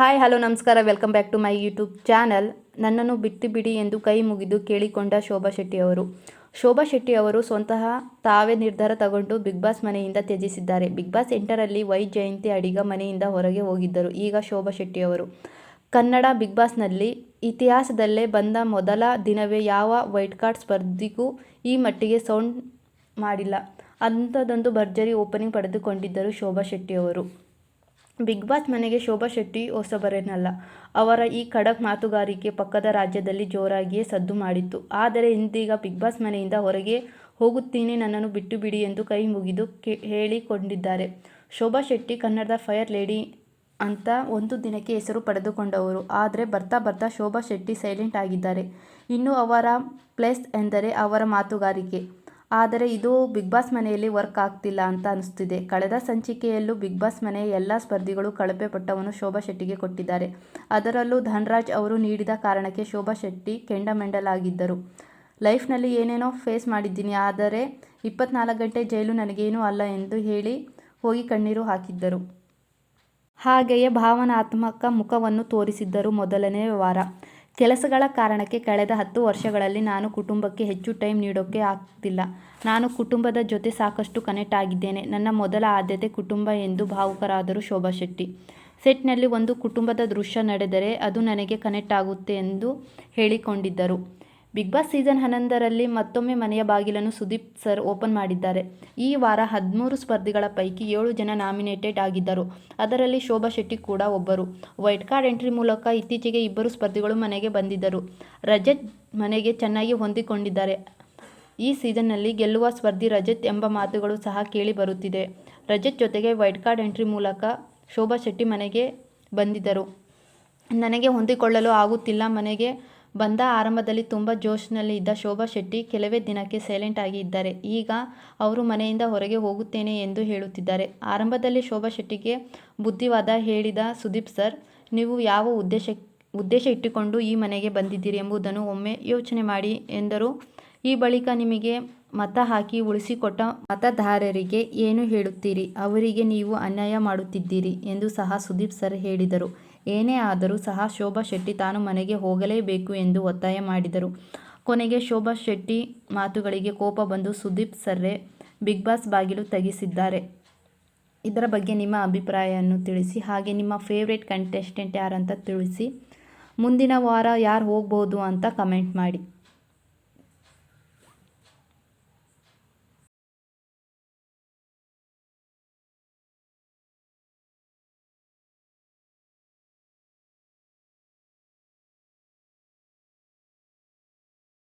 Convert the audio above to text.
Hi, hello, ನಮಸ್ಕಾರ. Welcome back to my YouTube channel. ನನ್ನನ್ನು ಬಿಟ್ಟು ಬಿಡಿ ಎಂದು ಕೈ ಮುಗಿದು ಕೇಳಿಕೊಂಡ ಶೋಭಾ ಶೆಟ್ಟಿ ಅವರು. ಶೋಭಾ ಶೆಟ್ಟಿ ಅವರು ಸ್ವತಃ ತಾವೇ ನಿರ್ಧಾರ ತಗೊಂಡು ಬಿಗ್ ಬಾಸ್ ಮನೆಯಿಂದ ತ್ಯಜಿಸಿದ್ದಾರೆ. ಬಿಗ್ ಬಾಸ್ ಎಂಟರಲ್ಲಿ ವೈ ಜಯಂತಿ ಅಡಿಗ ಮನೆಯಿಂದ ಹೊರಗೆ ಹೋಗಿದ್ದರು. ಈಗ ಶೋಭಾ ಶೆಟ್ಟಿ ಅವರು. ಕನ್ನಡ ಬಿಗ್ ಬಾಸ್ನಲ್ಲಿ ಇತಿಹಾಸದಲ್ಲೇ ಬಂದ ಮೊದಲ ದಿನವೇ ಯಾವ ವೈಟ್ ಕಾರ್ಡ್ ಸ್ಪರ್ಧಿಗೂ ಈ ಮಟ್ಟಿಗೆ ಸೌಂಡ್ ಮಾಡಿಲ್ಲ. ಅಂಥದ್ದೊಂದು ಭರ್ಜರಿ ಓಪನಿಂಗ್ ಪಡೆದುಕೊಂಡಿದ್ದರು ಶೋಭಾ ಶೆಟ್ಟಿ ಅವರು. ಬಿಗ್ ಬಾಸ್ ಮನೆಗೆ ಶೋಭಾ ಶೆಟ್ಟಿ ಹೊಸಬರೇನಲ್ಲ. ಅವರ ಈ ಖಡಕ್ ಮಾತುಗಾರಿಕೆ ಪಕ್ಕದ ರಾಜ್ಯದಲ್ಲಿ ಜೋರಾಗಿಯೇ ಸದ್ದು ಮಾಡಿತ್ತು. ಆದರೆ ಇಂದೀಗ ಬಿಗ್ ಬಾಸ್ ಮನೆಯಿಂದ ಹೊರಗೆ ಹೋಗುತ್ತೀನಿ, ನನ್ನನ್ನು ಬಿಟ್ಟು ಬಿಡಿ ಎಂದು ಕೈ ಮುಗಿದು ಹೇಳಿಕೊಂಡಿದ್ದಾರೆ. ಶೋಭಾ ಶೆಟ್ಟಿ, ಕನ್ನಡದ ಫೈರ್ ಲೇಡಿ ಅಂತ ಒಂದು ದಿನಕ್ಕೆ ಹೆಸರು ಪಡೆದುಕೊಂಡವರು. ಆದರೆ ಬರ್ತಾ ಬರ್ತಾ ಶೋಭಾ ಶೆಟ್ಟಿ ಸೈಲೆಂಟ್ ಆಗಿದ್ದಾರೆ. ಇನ್ನು ಅವರ ಪ್ಲೇಸ್ ಎಂದರೆ ಅವರ ಮಾತುಗಾರಿಕೆ. ಆದರೆ ಇದು ಬಿಗ್ ಬಾಸ್ ಮನೆಯಲ್ಲಿ ವರ್ಕ್ ಆಗ್ತಿಲ್ಲ ಅಂತ ಅನಿಸ್ತಿದೆ. ಕಳೆದ ಸಂಚಿಕೆಯಲ್ಲೂ ಬಿಗ್ ಬಾಸ್ ಮನೆಯ ಎಲ್ಲ ಸ್ಪರ್ಧಿಗಳು ಕಳಪೆ ಪಟ್ಟವನ್ನು ಶೋಭಾ ಶೆಟ್ಟಿಗೆ ಕೊಟ್ಟಿದ್ದಾರೆ. ಅದರಲ್ಲೂ ಧನ್ರಾಜ್ ಅವರು ನೀಡಿದ ಕಾರಣಕ್ಕೆ ಶೋಭಾ ಶೆಟ್ಟಿ ಕೆಂಡಮೆಂಡಲಾಗಿದ್ದರು. ಲೈಫ್ನಲ್ಲಿ ಏನೇನೋ ಫೇಸ್ ಮಾಡಿದ್ದೀನಿ, ಆದರೆ ಇಪ್ಪತ್ನಾಲ್ಕು ಗಂಟೆ ಜೈಲು ನನಗೇನೂ ಅಲ್ಲ ಎಂದು ಹೇಳಿ ಹೋಗಿ ಕಣ್ಣೀರು ಹಾಕಿದ್ದರು. ಹಾಗೆಯೇ ಭಾವನಾತ್ಮಕ ಮುಖವನ್ನು ತೋರಿಸಿದ್ದರು ಮೊದಲನೇ ವಾರ. ಕೆಲಸಗಳ ಕಾರಣಕ್ಕೆ ಕಳೆದ ಹತ್ತು ವರ್ಷಗಳಲ್ಲಿ ನಾನು ಕುಟುಂಬಕ್ಕೆ ಹೆಚ್ಚು ಟೈಮ್ ನೀಡೋಕ್ಕೆ ಆಗ್ತಿಲ್ಲ. ನಾನು ಕುಟುಂಬದ ಜೊತೆ ಸಾಕಷ್ಟು ಕನೆಕ್ಟ್ ಆಗಿದ್ದೇನೆ. ನನ್ನ ಮೊದಲ ಆದ್ಯತೆ ಕುಟುಂಬ ಎಂದು ಭಾವುಕರಾದರು ಶೋಭಾ ಶೆಟ್ಟಿ. ಸೆಟ್ನಲ್ಲಿ ಒಂದು ಕುಟುಂಬದ ದೃಶ್ಯ ನಡೆದರೆ ಅದು ನನಗೆ ಕನೆಕ್ಟ್ ಆಗುತ್ತೆ ಎಂದು ಹೇಳಿಕೊಂಡಿದ್ದರು. ಬಿಗ್ ಬಾಸ್ ಸೀಸನ್ ಹನ್ನೊಂದರಲ್ಲಿ ಮತ್ತೊಮ್ಮೆ ಮನೆಯ ಬಾಗಿಲನ್ನು ಸುದೀಪ್ ಸರ್ ಓಪನ್ ಮಾಡಿದ್ದಾರೆ. ಈ ವಾರ ಹದಿಮೂರು ಸ್ಪರ್ಧಿಗಳ ಪೈಕಿ ಏಳು ಜನ ನಾಮಿನೇಟೆಡ್ ಆಗಿದ್ದರು. ಅದರಲ್ಲಿ ಶೋಭಾ ಶೆಟ್ಟಿ ಕೂಡ ಒಬ್ಬರು. ವೈಟ್ ಕಾರ್ಡ್ ಎಂಟ್ರಿ ಮೂಲಕ ಇತ್ತೀಚೆಗೆ ಇಬ್ಬರು ಸ್ಪರ್ಧಿಗಳು ಮನೆಗೆ ಬಂದಿದ್ದರು. ರಜತ್ ಮನೆಗೆ ಚೆನ್ನಾಗಿ ಹೊಂದಿಕೊಂಡಿದ್ದಾರೆ. ಈ ಸೀಸನ್ನಲ್ಲಿ ಗೆಲ್ಲುವ ಸ್ಪರ್ಧಿ ರಜತ್ ಎಂಬ ಮಾತುಗಳು ಸಹ ಕೇಳಿ ಬರುತ್ತಿದೆ. ರಜತ್ ಜೊತೆಗೆ ವೈಟ್ ಕಾರ್ಡ್ ಎಂಟ್ರಿ ಮೂಲಕ ಶೋಭಾ ಶೆಟ್ಟಿ ಮನೆಗೆ ಬಂದಿದ್ದರು. ನನಗೆ ಹೊಂದಿಕೊಳ್ಳಲು ಆಗುತ್ತಿಲ್ಲ, ಮನೆಗೆ ಬಂದ ಆರಂಭದಲ್ಲಿ ತುಂಬ ಜೋಶ್ನಲ್ಲಿ ಇದ್ದ ಶೋಭಾ ಶೆಟ್ಟಿ ಕೆಲವೇ ದಿನಕ್ಕೆ ಸೈಲೆಂಟ್ ಆಗಿ ಇದ್ದಾರೆ. ಈಗ ಅವರು ಮನೆಯಿಂದ ಹೊರಗೆ ಹೋಗುತ್ತೇನೆ ಎಂದು ಹೇಳುತ್ತಿದ್ದಾರೆ. ಆರಂಭದಲ್ಲಿ ಶೋಭಾ ಶೆಟ್ಟಿಗೆ ಬುದ್ಧಿವಾದ ಹೇಳಿದ ಸುದೀಪ್ ಸರ್, ನೀವು ಯಾವ ಉದ್ದೇಶ ಉದ್ದೇಶ ಇಟ್ಟುಕೊಂಡು ಈ ಮನೆಗೆ ಬಂದಿದ್ದೀರಿ ಎಂಬುದನ್ನು ಒಮ್ಮೆ ಯೋಚನೆ ಮಾಡಿ ಎಂದರು. ಈ ಬಳಿಕ ನಿಮಗೆ ಮತ ಹಾಕಿ ಉಳಿಸಿಕೊಟ್ಟ ಮತದಾರರಿಗೆ ಏನು ಹೇಳುತ್ತೀರಿ? ಅವರಿಗೆ ನೀವು ಅನ್ಯಾಯ ಮಾಡುತ್ತಿದ್ದೀರಿ ಎಂದು ಸಹ ಸುದೀಪ್ ಸರ್ ಹೇಳಿದರು. ಏನೇ ಆದರೂ ಸಹ ಶೋಭಾ ಶೆಟ್ಟಿ ತಾನು ಮನೆಗೆ ಹೋಗಲೇಬೇಕು ಎಂದು ಒತ್ತಾಯ ಮಾಡಿದರು. ಕೊನೆಗೆ ಶೋಭಾ ಶೆಟ್ಟಿ ಮಾತುಗಳಿಗೆ ಕೋಪ ಬಂದು ಸುದೀಪ್ ಸರ್ರೆ ಬಿಗ್ ಬಾಸ್ ಬಾಗಿಲು ತೆಗೆಸಿದ್ದಾರೆ. ಇದರ ಬಗ್ಗೆ ನಿಮ್ಮ ಅಭಿಪ್ರಾಯವನ್ನು ತಿಳಿಸಿ, ಹಾಗೆ ನಿಮ್ಮ ಫೇವ್ರೇಟ್ ಕಂಟೆಸ್ಟೆಂಟ್ ಯಾರಂತ ತಿಳಿಸಿ. ಮುಂದಿನ ವಾರ ಯಾರು ಹೋಗ್ಬೋದು ಅಂತ ಕಮೆಂಟ್ ಮಾಡಿ.